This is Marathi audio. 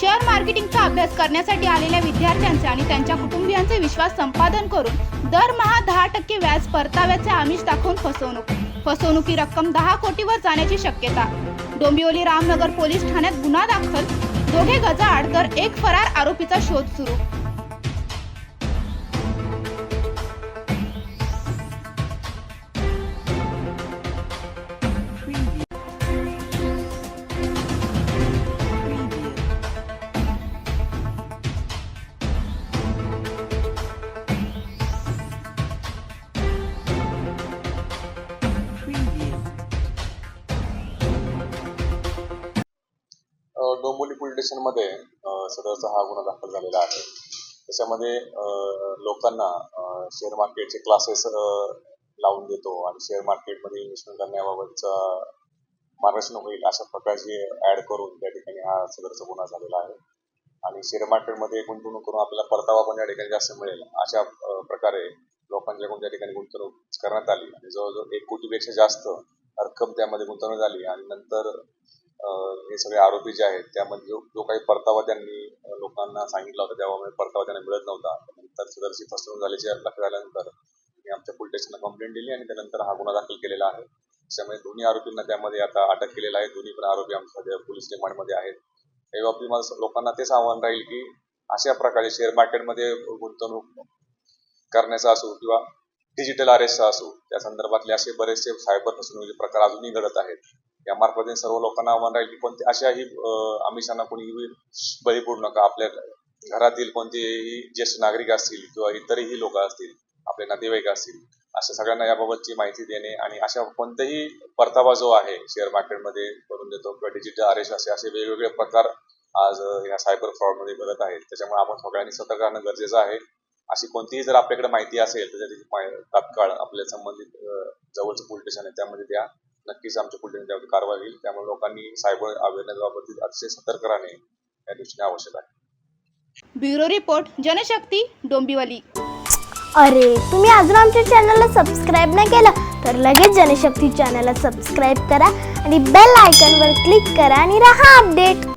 शेअर मार्केटिंगचा अभ्यास करण्यासाठी आलेल्या विद्यार्थ्यांचे आणि त्यांच्या कुटुंबियांचे विश्वास संपादन करून दरमहा दहा टक्के व्याज परताव्याचे आमिष दाखवून फसवणूक. फसवणुकी रक्कम दहा कोटीवर जाण्याची शक्यता. डोंबिवली रामनगर पोलीस ठाण्यात गुन्हा दाखल. दोघे गजाआड तर एक फरार आरोपीचा शोध सुरू. डोंबिवली पोलीस स्टेशनमध्ये सदरचा हा गुन्हा दाखल झालेला आहे. त्याच्यामध्ये लोकांना शेअर मार्केटचे क्लासेस लावून देतो आणि शेअर मार्केटमध्ये इन्व्हेस्टमेंट करण्याबाबतचा मार्गदर्शन होईल अशा प्रकारची ऍड करून त्या ठिकाणी हा सदरचा गुन्हा झालेला आहे. आणि शेअर मार्केटमध्ये गुंतवणूक करून आपल्याला परतावा पण या ठिकाणी जास्त मिळेल. अशा प्रकारे लोकांच्याकडून त्या ठिकाणी गुंतवणूक करण्यात आली आणि जवळजवळ एक कोटीपेक्षा जास्त रक्कम त्यामध्ये गुंतवणूक झाली आणि नंतर हे सगळे आरोपी जे आहेत त्यामध्ये जो जो काही परतावा त्यांनी लोकांना सांगितला होता त्यामुळे परतावा त्यांना मिळत नव्हता. नंतर सदरची फसवणूक झाल्याची लक्षात आल्यानंतर मी आमच्या पोलीस स्टेशनला कंप्लेंट दिली आणि त्यानंतर हा गुन्हा दाखल केलेला आहे. त्यामुळे दोन्ही आरोपींना त्यामध्ये आता अटक केलेला आहे. दोन्ही पण आरोपी आमच्या पोलीस रिमांडमध्ये आहेत. या बाबतीत माझं लोकांना तेच आव्हान राहील की अशा प्रकारे शेअर मार्केटमध्ये गुंतवणूक करण्याचा असो किंवा डिजिटल आरेसचा असो त्या संदर्भातले असे बरेचसे सायबर फसवणुकीचे प्रकार अजूनही घडत आहेत. या मार्फत सर्व लोकांना आव्हान राहील की कोणते अशाही आमिषांना कोणीही बळी पडू नका. आपल्या घरातील कोणतेही ज्येष्ठ नागरिक असतील किंवा इतरही लोक असतील आपले नातेवाईक असतील अशा सगळ्यांना याबाबतची माहिती देणे आणि अशा कोणत्याही परतावा जो आहे शेअर मार्केटमध्ये करून देतो किंवा डिजिटल आरेश असे असे वेगवेगळे प्रकार आज या ह्या सायबर फ्रॉडमध्ये घडत आहेत. त्याच्यामुळे आपण सगळ्यांनी सतर्क राहणं गरजेचं आहे. अशी कोणतीही जर आपल्याकडे माहिती असेल तर त्याची तात्काळ आपल्या संबंधित जवळचं पोलीस स्टेशन आहे त्यामध्ये द्या नक्कीच आमच्या स्टेशन त्यावर कारवाई होईल. त्यामुळे लोकांनी सायबर अवेअरनेस बाबतीत अतिशय सतर्क राहणे या दृष्टीने आवश्यक आहे. Bureau report Janashakti Dombivli. अरे तुम्ही अजून आमच्या चॅनलला सबस्क्राईब नाही केलं तर लगेच जनशक्ती चॅनलला सबस्क्राईब करा आणि बेल आयकॉनवर क्लिक करा आणि राहा अपडेट